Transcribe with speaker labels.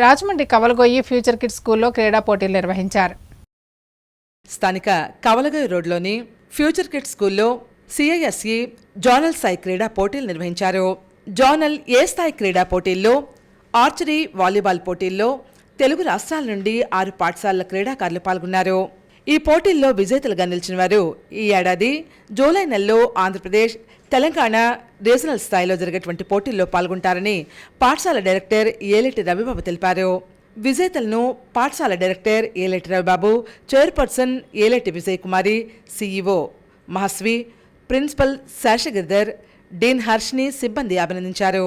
Speaker 1: Rajahmundry కవలగొయ్యి future kids స్కూల్లో క్రీడా పోటీలు నిర్వహించారు.
Speaker 2: స్థానిక కవలగై రోడ్లోని ఫ్యూచర్ కిడ్స్ స్కూల్లో సిఐఎస్ఈ జోనల్ స్థాయి క్రీడా పోటీలు నిర్వహించారు. జోనల్ ఏ స్థాయి క్రీడా పోటీల్లో ఆర్చరీ వాలీబాల్ పోటీల్లో తెలుగు రాష్ట్రాల నుండి ఆరు పాఠశాలల క్రీడాకారులు పాల్గొన్నారు. ఈ పోటీల్లో విజేతలుగా నిలిచిన వారు ఈ ఏడాది జూలై నెలలో ఆంధ్రప్రదేశ్ తెలంగాణ రీజనల్ స్థాయిలో జరిగేటువంటి పోటీల్లో పాల్గొంటారని పాఠశాల డైరెక్టర్ ఏలెటి రవిబాబు తెలిపారు. విజేతలను పాఠశాల director Eleti Ravibabu chairperson Eleti Vijay Kumari CEO Mahasvi principal Seshagiridhar dean Harshni సిబ్బంది అభినందించారు.